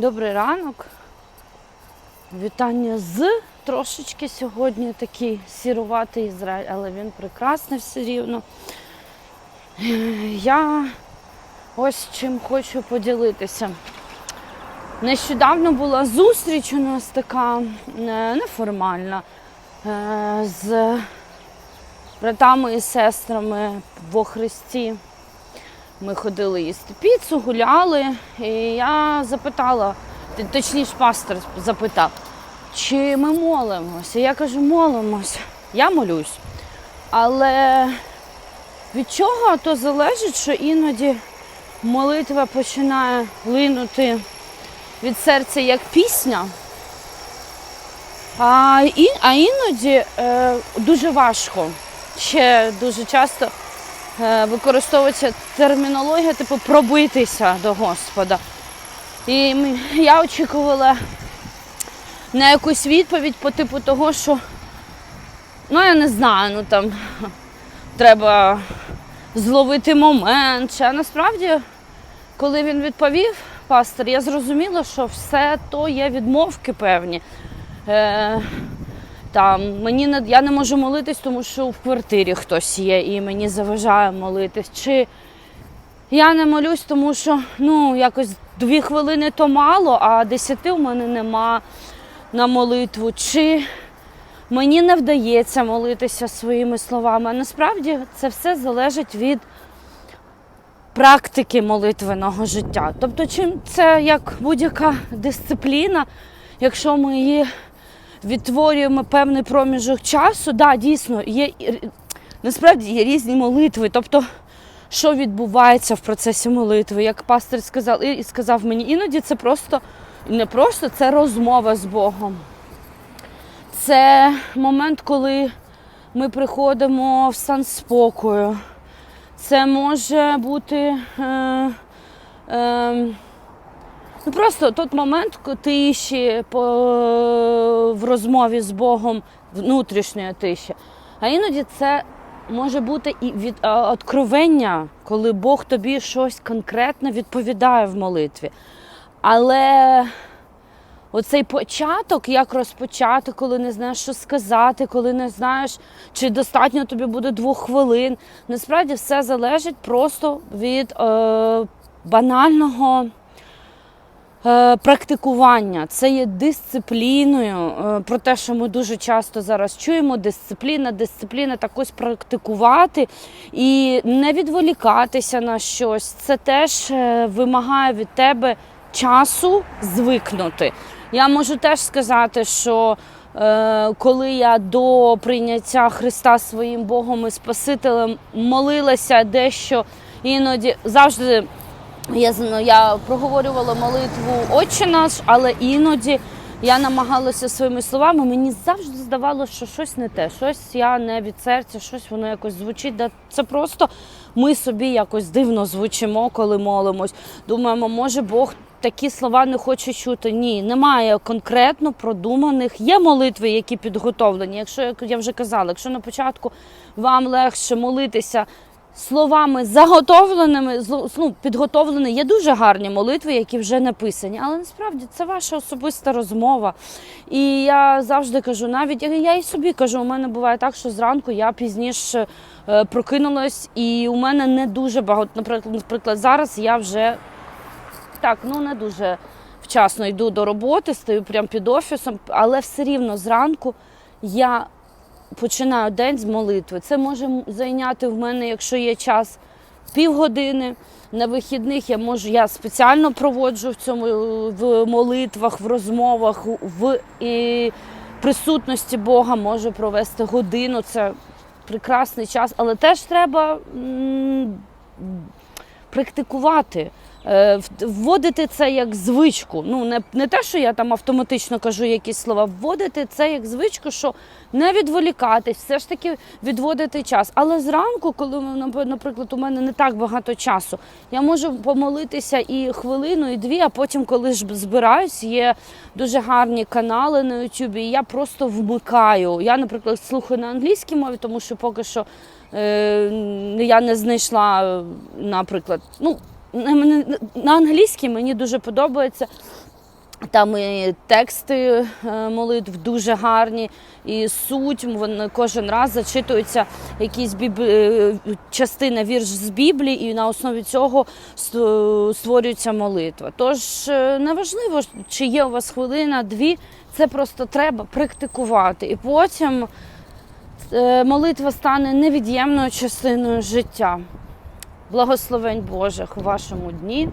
Добрий ранок. Вітання з трошечки сьогодні такий сіруватий Ізраїль, але він прекрасний все рівно. Я ось чим хочу поділитися. Нещодавно була зустріч у нас така е, неформальна е, з братами і сестрами во Христі. Ми ходили їсти піцу, гуляли, і я запитала, точніше, пастор запитав, чи ми молимося. Я кажу, молимося. Я молюсь. Але від чого то залежить, що іноді молитва починає линути від серця як пісня, а, і, а іноді е, дуже важко. Ще дуже часто використовується термінологія, типу пробитися до Господа. І я очікувала на якусь відповідь по типу того, що ну я не знаю, ну там треба зловити момент. А насправді, коли він відповів, пастор, я зрозуміла, що все то є відмовки певні. Е, там мені не я не можу молитись, тому що в квартирі хтось є і мені заважає молитись. Чи я не молюсь, тому що ну якось дві хвилини то мало, а десяти у мене нема на молитву. Чи мені не вдається молитися своїми словами. А насправді це все залежить від практики молитвеного життя. Тобто, чим це як будь-яка дисципліна, якщо ми її відтворюємо певний проміжок часу, да, дійсно, є насправді є різні молитви. Тобто, що відбувається в процесі молитви, як пастор сказав, і сказав мені, іноді це просто не просто це розмова з Богом. Це момент, коли ми приходимо в стан спокою. Це може бути е, е, ну просто той момент ко- тиші по, в розмові з Богом, внутрішньої тиші. А іноді це може бути і від откровення, коли Бог тобі щось конкретно відповідає в молитві. Але оцей початок, як розпочати, коли не знаєш, що сказати, коли не знаєш, чи достатньо тобі буде двох хвилин. Насправді все залежить просто від е, банального. Е, Практикування це є дисципліною. е, Про те, що ми дуже часто зараз чуємо: дисципліна, дисципліна, так ось практикувати і не відволікатися на щось. Це теж е, вимагає від тебе часу звикнути. Я можу теж сказати, що коли я до прийняття Христа своїм Богом і Спасителем молилася дещо іноді завжди. Я, зна- я проговорювала молитву Отче наш, але іноді я намагалася своїми словами. Мені завжди здавалося, що щось не те, щось я не від серця, щось воно якось звучить. Да Це просто ми собі якось дивно звучимо, коли молимось. Думаємо, може Бог такі слова не хоче чути. Ні, немає конкретно продуманих. Є молитви, які підготовлені. Якщо як я вже казала, якщо на початку вам легше молитися словами заготовленими, ну, підготовлені. Є дуже гарні молитви, які вже написані. Але насправді це ваша особиста розмова. І я завжди кажу, навіть я і собі кажу, у мене буває так, що зранку я пізніше е, прокинулась, і у мене не дуже багато. Наприклад, зараз я вже так, ну не дуже вчасно йду до роботи, стою прямо під офісом, але все рівно зранку я починаю день з молитви. Це може зайняти в мене, якщо є час, півгодини. На вихідних я можу, я спеціально проводжу в цьому в молитвах, в розмовах, в і присутності Бога можу провести годину. Це прекрасний час, але теж треба практикувати. е, Вводити це як звичку. Ну не, не те, що я там автоматично кажу якісь слова, вводити це як звичку, що не відволікатись, все ж таки відводити час. Але зранку, коли наприклад, у мене не так багато часу, я можу помолитися і хвилину, і дві, а потім, коли ж збираюсь, є дуже гарні канали на Ютубі, і я просто вмикаю. Я, наприклад, слухаю на англійській мові, тому що поки що я не знайшла, е, наприклад, ну. на- англійській мені дуже подобається Там і тексти е, молитв дуже гарні, і суть вони кожен раз зачитуються якісь біб... е, частина вірш з Біблії, і на основі цього створюється молитва. Тож е, неважливо, чи є у вас хвилина, дві, це просто треба практикувати. І потім е, молитва стане невід'ємною частиною життя. Благословень Божих у вашому дні.